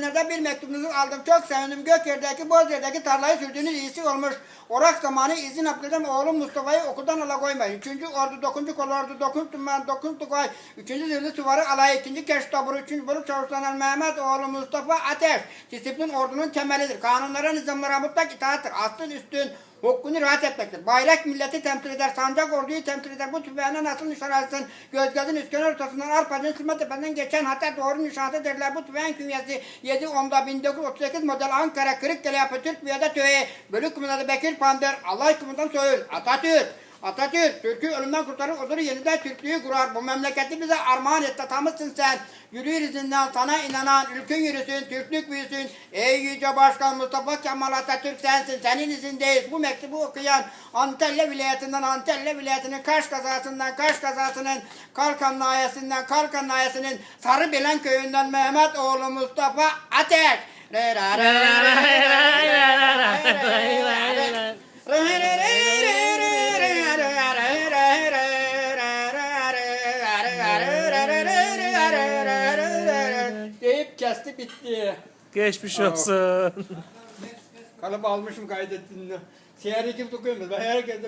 Nerede bir mektubunuzu aldım. Çok sevindim. Gökyerdeki, Bozyer'deki tarlayı sürdüğünüz iyisi olmuş. Orak zamanı izin yaptırdım. Oğlum Mustafa'yı okuldan ala koymayın. Üçüncü ordu dokuncu kol ordu dokuntum ben dokuntu koy. Üçüncü zırhlı süvarı alay. ikinci keş taburu. Üçüncü bölük çavuşlanan Mehmet oğlu Mustafa Ateş. Disiplin ordunun temelidir. Kanunlara, nizamlara mutlak itaattır. Aslın üstün Hukukunu rahat etmektir. Bayrak milleti temsil eder, sancak orduyu temsil eder. Bu tüfeğine nasıl nişan alsın? Gözgazın üstüne ortasından arpacın sırma tepesinden geçen hatta doğru nişanı derler. Bu tüfeğin künyesi 7 onda 1938 model Ankara Kırıkkale yapı Türk Piyade Tüfeği. Bölük kumandanı Bekir Pandır. Allah kumandan Soyun. Atatürk. Atatürk, Türk'ü ölümden kurtarır, odur yeniden Türklüğü kurar. Bu memleketi bize armağan et, tatamızsın sen. Yürüyür izinden sana inanan, ülkün yürüsün, Türklük büyüsün. Ey yüce başkan Mustafa Kemal Atatürk sensin, senin izindeyiz. Bu mektubu okuyan Antalya vilayetinden, Antalya vilayetinin Kaş kazasından, Kaş kazasının Kalkan nayesinden, Kalkan nayesinin Sarıbelen köyünden Mehmet oğlu Mustafa Ateş. Kesti bitti. Geçmiş olsun. Kalıp almışım kaydettiğinde. Siyah ekip dokuyorum ben herkese.